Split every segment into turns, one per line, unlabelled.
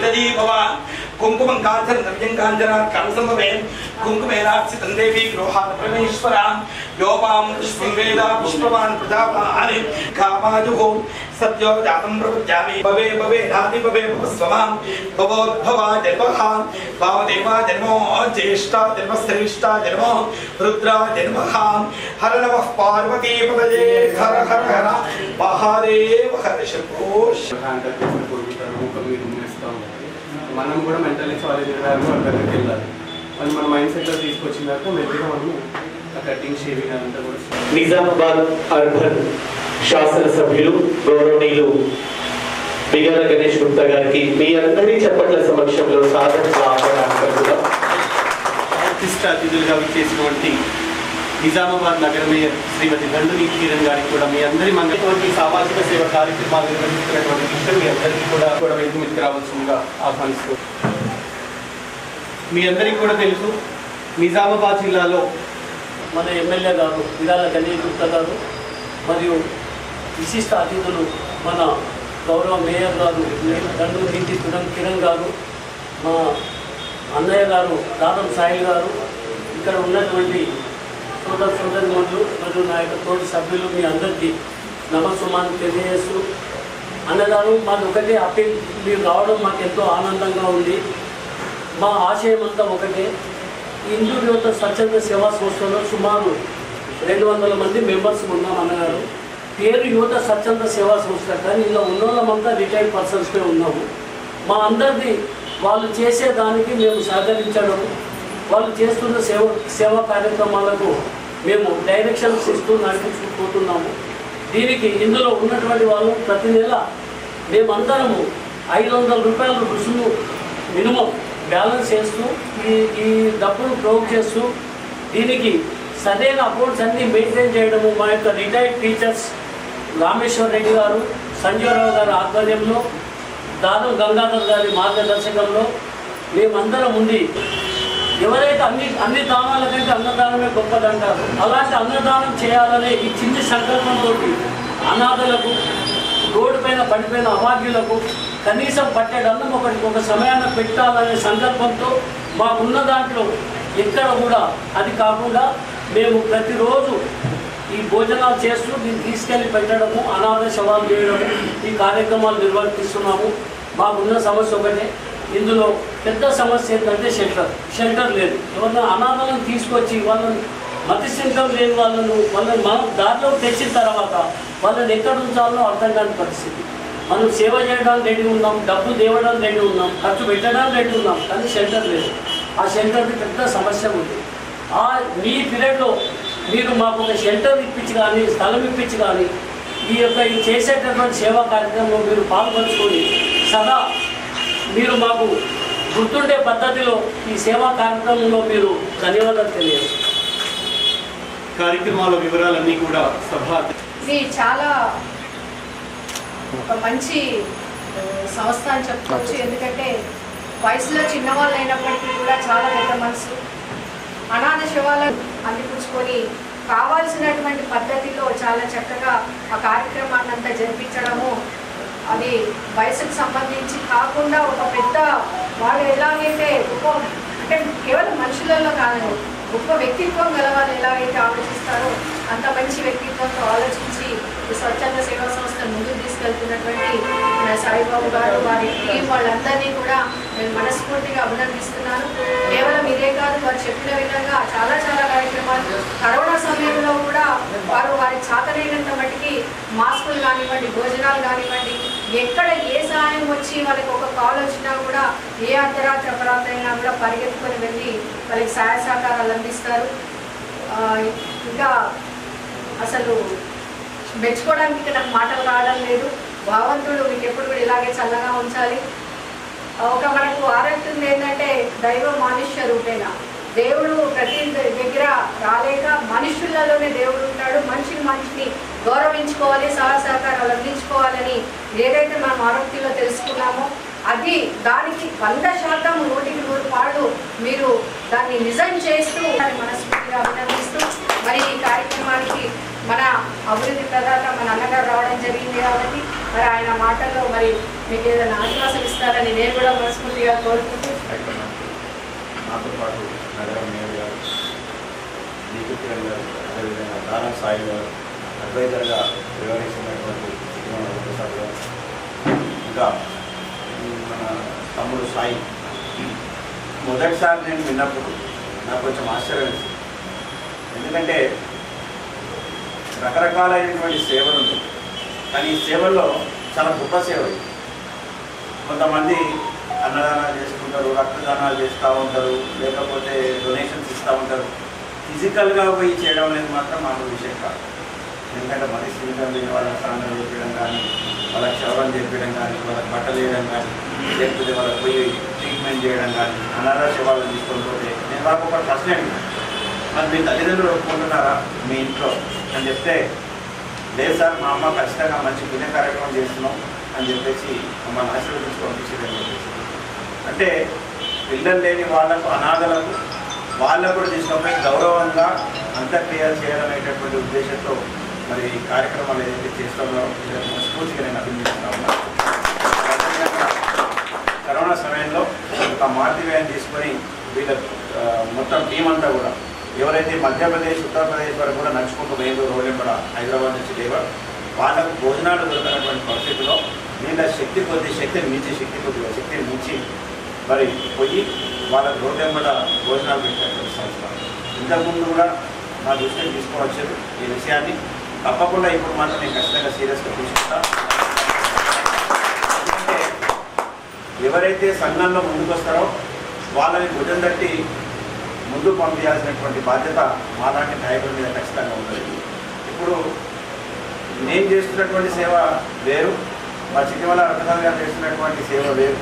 एतदी भव कुङ्कुमं काञ्चन द्रव्यं काञ्चनात् कर्मसम्भवे कुङ्कुमेनार्चितं देवी गृहात् परमेश्वरा योपां पुष्पवेदा पुष्पवान् प्रजापानि कामाजुः सत्यो जातं प्रपद्यामि। भवे भवे नाति भवे भवस्वमां भवोद्भवा जन्मः भावदेवा जन्मो ज्येष्ठा जन्म जन्मो रुद्रा जन्मः हर नमः पार्वती पदये
हर हर हर। महादेव हर शम्भो మనం కూడా మెంటల్లీ సారీ తినడానికి వాళ్ళ దగ్గరికి వెళ్ళాలి. వాళ్ళు మన మైండ్ సెట్లో తీసుకొచ్చిన తర్వాత మెల్లిగా మనము ఆ కటింగ్ షేవింగ్ అంతా కూడా
నిజామాబాద్ అర్బన్ శాసనసభ్యులు గౌరవనీయులు బిగాల గణేష్ గుప్తా గారికి మీ అందరి చప్పట్ల సమక్షంలో సాధన
అతిథులుగా విచ్చేసినటువంటి నిజామాబాద్ నగర మేయర్ శ్రీమతి దండుని కిరణ్ గారికి కూడా మీ అందరి మందిటువంటి సామాజిక సేవ కార్యక్రమాలు నిర్వహిస్తున్నటువంటి విషయం మీ అందరికీ కూడా కూడా వేదిక మీకు రావాల్సిందిగా ఆహ్వానిస్తూ మీ అందరికీ కూడా తెలుసు నిజామాబాద్ జిల్లాలో
మన ఎమ్మెల్యే గారు విరాల గణేష్ గుప్తా గారు మరియు విశిష్ట అతిథులు మన గౌరవ మేయర్ గారు దండు నీతి కిరణ్ కిరణ్ గారు మా అన్నయ్య గారు దాదం సాయి గారు ఇక్కడ ఉన్నటువంటి సోదర సోదరులు మరియు నా యొక్క తోటి సభ్యులు మీ అందరికీ నమస్సుమాన్ని తెలియజేస్తూ అన్నగారు మాది ఒకటే అప్పీల్. మీరు రావడం మాకు ఎంతో ఆనందంగా ఉంది. మా ఆశయం అంతా ఒకటే. హిందూ యువత స్వచ్ఛంద సేవా సంస్థలో సుమారు రెండు వందల మంది మెంబర్స్ ఉన్నాం అన్నగారు. పేరు యువత స్వచ్ఛంద సేవా సంస్థ కానీ ఇలా ఉన్నోళ్ళమంతా రిటైర్డ్ పర్సన్స్పై ఉన్నాము. మా అందరిది వాళ్ళు చేసే దానికి మేము సహకరించడం వాళ్ళు చేస్తున్న సేవ సేవా కార్యక్రమాలకు మేము డైరెక్షన్స్ ఇస్తూ నడిపించుకుపోతున్నాము. దీనికి ఇందులో ఉన్నటువంటి వాళ్ళు ప్రతి నెల మేమందరము ఐదు వందల రూపాయలు రుసుము మినిమం బ్యాలెన్స్ చేస్తూ ఈ ఈ డబ్బును ప్రోగ్ చేస్తూ దీనికి సరైన అకౌంట్స్ అన్నీ మెయింటైన్ చేయడము మా యొక్క రిటైర్డ్ టీచర్స్ రామేశ్వర్ రెడ్డి గారు సంజయరావు గారి ఆధ్వర్యంలో దానం గంగాధర్ గారి మార్గదర్శకంలో మేమందరం ఉండి ఎవరైతే అన్ని అన్ని దానాల కంటే అన్నదానమే గొప్పదంటారు అలాంటి అన్నదానం చేయాలనే ఈ చిన్న సంకల్పంతో అనాథలకు రోడ్డు పైన పడిపోయిన అభాగ్యులకు కనీసం పట్టేటన్నం ఒకటి ఒక సమయాన్ని పెట్టాలనే సంకల్పంతో మాకున్న దాంట్లో ఎక్కడ కూడా అది కాకుండా మేము ప్రతిరోజు ఈ భోజనాలు చేస్తూ దీన్ని తీసుకెళ్ళి పెట్టడము అనాథ శవాలు చేయడము ఈ కార్యక్రమాలు నిర్వర్తిస్తున్నాము. మాకున్న సమస్య ఒకటే ఇందులో పెద్ద సమస్య ఏంటంటే షెల్టర్. షెల్టర్ లేదు. ఎవరిని అనాథాలను తీసుకొచ్చి వాళ్ళని మతిస్థితం లేని వాళ్ళను వాళ్ళని మనం దారిలో తెచ్చిన తర్వాత వాళ్ళని ఎక్కడ ఉంచాలో అర్థం కాని పరిస్థితి. మనం సేవ చేయడానికి రెడీ ఉన్నాం డబ్బు తేవడానికి రెడీ ఉన్నాం ఖర్చు పెట్టడానికి రెడీ ఉన్నాం కానీ షెల్టర్ లేదు. ఆ షెల్టర్కి పెద్ద సమస్య ఉంది. ఆ మీ పీరియడ్లో మీరు మాకు ఒక షెల్టర్ ఇప్పించి కానీ స్థలం ఇప్పించి కానీ ఈ యొక్క ఈ చేసేటటువంటి సేవా కార్యక్రమంలో మీరు పాల్పంచుకొని సదా మీరు మాకు గుర్తుండే పద్ధతిలో ఈ సేవా కార్యక్రమంలో మీరు ధన్యవాదాలు తెలియజేస్తారు.
కార్యక్రమాల వివరాలన్నీ కూడా సభ
ఇది చాలా ఒక మంచి సంస్థ అని చెప్పుకోవచ్చు. ఎందుకంటే వయసులో చిన్నవాళ్ళు అయినప్పటికీ కూడా చాలా పెద్ద మనసు. అనాథ శవాలను అందిపుచ్చుకొని కావాల్సినటువంటి పద్ధతిలో చాలా చక్కగా ఆ కార్యక్రమాన్ని అంతా జరిపించడము అది వయసుకు సంబంధించి కాకుండా ఒక పెద్ద వాళ్ళు ఎలాగైతే గొప్ప అంటే కేవలం మనుషులలో కాదు గొప్ప వ్యక్తిత్వం గల వాళ్ళు ఎలాగైతే ఆలోచిస్తారో అంత మంచి వ్యక్తిత్వంతో ఆలోచించి స్వచ్ఛంద సేవా సంస్థను ముందుకు తీసుకెళ్తున్నటువంటి మన సాయిబాబు గారు వారి టీం వాళ్ళందరినీ కూడా నేను మనస్ఫూర్తిగా అభినందిస్తున్నాను. కేవలం ఇదే కాదు వారు చెప్పిన విధంగా చాలా చాలా కార్యక్రమాలు. కరోనా సమయంలో కూడా వారు వారి చాతనైనంత మట్టికి మాస్కులు కానివ్వండి భోజనాలు కానివ్వండి ఎక్కడ ఏ సహాయం వచ్చి వాళ్ళకి ఒక కాల్ వచ్చినా కూడా ఏ అర్ధరాత్రి అపరాత్రి కూడా పరిగెత్తుకొని వెళ్ళి వాళ్ళకి సహాయ సహకారాలు అందిస్తారు. ఇంకా అసలు మెచ్చుకోవడానికి ఇక్కడ నాకు మాటలు రావడం లేదు. భగవంతుడు మీకు ఎప్పుడు కూడా ఇలాగే చల్లగా ఉంచాలి. ఒక మనకు ఆరోగ్యం ఏంటంటే దైవ మానుష్య రూపేణ. దేవుడు ప్రతి దగ్గర రాలేక మనుషులలోనే దేవుడు ఉంటాడు. మనిషిని మనిషిని గౌరవించుకోవాలి సహా సహకారాలు అందించుకోవాలని ఏదైతే మనం ఆరోగ్యంలో తెలుసుకున్నామో అది దానికి వంద శాతం నూటికి నూరు పాళ్ళు మీరు దాన్ని నిజం చేస్తూ దాన్ని మనస్ఫూర్తిగా అభినందిస్తూ మరి ఈ కార్యక్రమానికి మన అభివృద్ధి ప్రదాత మన అన్నగారు రావడం జరిగింది కాబట్టి మరి ఆయన మాటల్లో మరి మీకు ఏదైనా ఆశ్వాసం ఇస్తారని నేను కూడా మనస్ఫూర్తిగా కోరుకుంటూ
నాతో పాటు నగరం మేయర్ గారు గారు అదేవిధంగా దానం సాయి గారు అడ్వైజర్గా వ్యవహరిస్తున్నటువంటి ఇంకా మన తమ్ముడు సాయి. మొదటిసారి నేను విన్నప్పుడు నాకు కొంచెం ఆశ్చర్యం ఎందుకంటే రకరకాలైనటువంటి సేవలు ఉన్నాయి కానీ ఈ సేవల్లో చాలా గొప్ప సేవ కొంతమంది అన్నదానాలు చేసుకుంటారు రక్తదానాలు చేస్తూ ఉంటారు లేకపోతే డొనేషన్స్ ఇస్తూ ఉంటారు. ఫిజికల్గా పోయి చేయడం అనేది మాత్రం మామూలు విషయం కాదు. ఎందుకంటే మరి శ్రీధం లేని వాళ్ళకి స్నానం చేపించడం కానీ వాళ్ళకి క్షవరం చేపించడం కానీ వాళ్ళకి బట్టలు వేయడం కానీ లేకపోతే వాళ్ళకి పోయి ట్రీట్మెంట్ చేయడం కానీ అనాథ సేవలు తీసుకొని పోతే నేను నాకు ఒక ప్రశ్న అడిగాను. మరి మీ తల్లిదండ్రులు ఒప్పుకుంటున్నారా? మీ ఇంట్లో. అని చెప్తే లేదు సార్ మా అమ్మ ఖచ్చితంగా మంచి పుణ్య కార్యక్రమం చేస్తున్నాం అని చెప్పేసి మమ్మల్ని ఆశీర్వదించి పంపించిందని చెప్పేసి అంటే పిల్లలు లేని వాళ్ళకు అనాథలకు వాళ్ళకు కూడా తీసుకుపోయి గౌరవంగా అంత్యక్రియలు చేయడం అనేటటువంటి ఉద్దేశంతో మరి ఈ కార్యక్రమాలు ఏదైతే చేస్తామో మనస్ఫూర్తిగా నేను అభినందిస్తున్నా కరోనా సమయంలో ఒక మార్తివేయం తీసుకొని వీళ్ళ మొత్తం టీం అంతా కూడా ఎవరైతే మధ్యప్రదేశ్ ఉత్తరప్రదేశ్ వరకు కూడా నడుచుకుంటూ పోయిందో రోడ్డు కూడా హైదరాబాద్ నుంచి లేవర్ వాళ్ళకు భోజనాలు దొరకనటువంటి పరిస్థితిలో వీళ్ళ శక్తి కొద్ది శక్తిని మించి శక్తి కొద్దిగా శక్తిని మించి మరి పోయి వాళ్ళ రోడ్డు కూడా భోజనాలు పెట్టినటువంటి సంస్థ. ఇంతకుముందు కూడా నా దృష్టికి తీసుకోవచ్చు ఈ విషయాన్ని. తప్పకుండా ఇప్పుడు మాత్రం నేను ఖచ్చితంగా సీరియస్గా తీసుకుంటా ఎవరైతే సంఘంలో ముందుకొస్తారో వాళ్ళని భుజం తట్టి ముందుకు పంపించాల్సినటువంటి బాధ్యత మాలాంటి నాయకుల మీద ఖచ్చితంగా ఉంటుంది. ఇప్పుడు నేను చేస్తున్నటువంటి సేవ వేరు మా చిటివల రఘునాథ్ గారు చేస్తున్నటువంటి సేవ వేరు.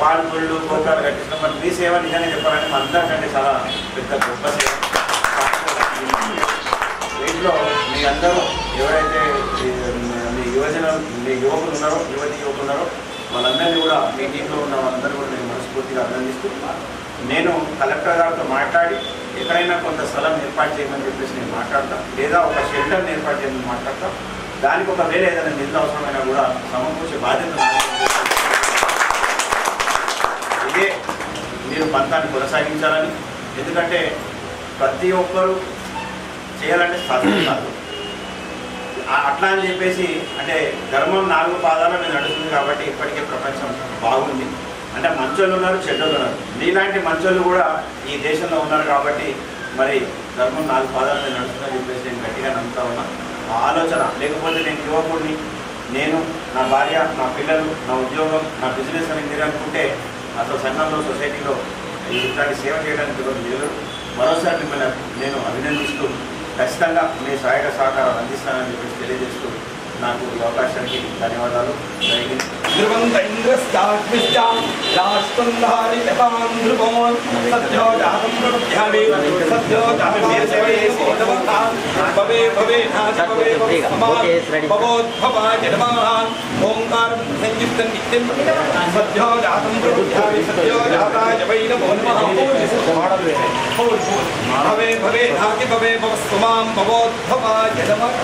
వాళ్ళు గుళ్ళు గోపురాలు కట్టించడం మరి మీ సేవ నిజంగా చెప్పాలంటే మా అందరికంటే చాలా పెద్ద గొప్ప సేవ. వీటిలో మీ అందరూ ఎవరైతే మీ యువజన మీ యువకులు ఉన్నారో యువతి యువకులు ఉన్నారో వాళ్ళందరినీ కూడా మీ టీంలో ఉన్న వాళ్ళందరూ కూడా నేను మనస్ఫూర్తిగా అభినందిస్తూ నేను కలెక్టర్ గారితో మాట్లాడి ఎక్కడైనా కొంత స్థలం ఏర్పాటు చేయమని చెప్పేసి నేను మాట్లాడతాను లేదా ఒక షెల్టర్ని ఏర్పాటు చేయమని మాట్లాడతాను దానికి ఒక వేరే ఏదైనా నిధులు అవసరమైనా కూడా సమకూర్చే బాధ్యత ఇదే మీరు పంతాన్ని కొనసాగించాలని ఎందుకంటే ప్రతి ఒక్కరూ చేయాలంటే సాధన కాదు అట్లా అని చెప్పేసి అంటే ధర్మం నాలుగు పాదాల మీద నడుస్తుంది కాబట్టి ఇప్పటికే ప్రపంచం బాగుంది. అంటే మంచోళ్ళు ఉన్నారు చెడ్డోళ్ళు ఉన్నారు. నీలాంటి మంచోళ్ళు కూడా ఈ దేశంలో ఉన్నారు కాబట్టి మరి ధర్మం నాలుగు పాదాల మీద నడుస్తుందని చెప్పేసి నేను గట్టిగా నమ్ముతా ఉన్నా. ఆ ఆలోచన లేకపోతే నేను యువకుడిని నేను నా భార్య నా పిల్లలు నా ఉద్యోగం నా బిజినెస్ అని మీరు అనుకుంటే అసలు సంఘంలో సొసైటీలో ఇట్లాంటి సేవ చేయడానికి ఎవరు మరోసారి మిమ్మల్ని నేను అభినందిస్తూ ఖచ్చితంగా మీ సహాయక సహకారాలు అందిస్తానని చెప్పేసి తెలియజేస్తూ నాకు ఈ అవకాశానికి ధన్యవాదాలు జై హింద్
ధ్రువంత ఇంద్రశ్చాగ్నిశ్చాం రాష్ట్రం ధారి యథాం ధ్రువం సద్యో జాతం ప్రపద్యామి సద్యో జాతం భవే భవే నాశ భవే భవోద్భవాయ నమః ఓంకారం సంయుక్తం నిత్యం సద్యో జాతం ప్రపద్యామి సద్యో జాతాయ వై నమో నమః భవే భవే నాతి భవే భవ స్వమాం భవోద్భవాయ నమః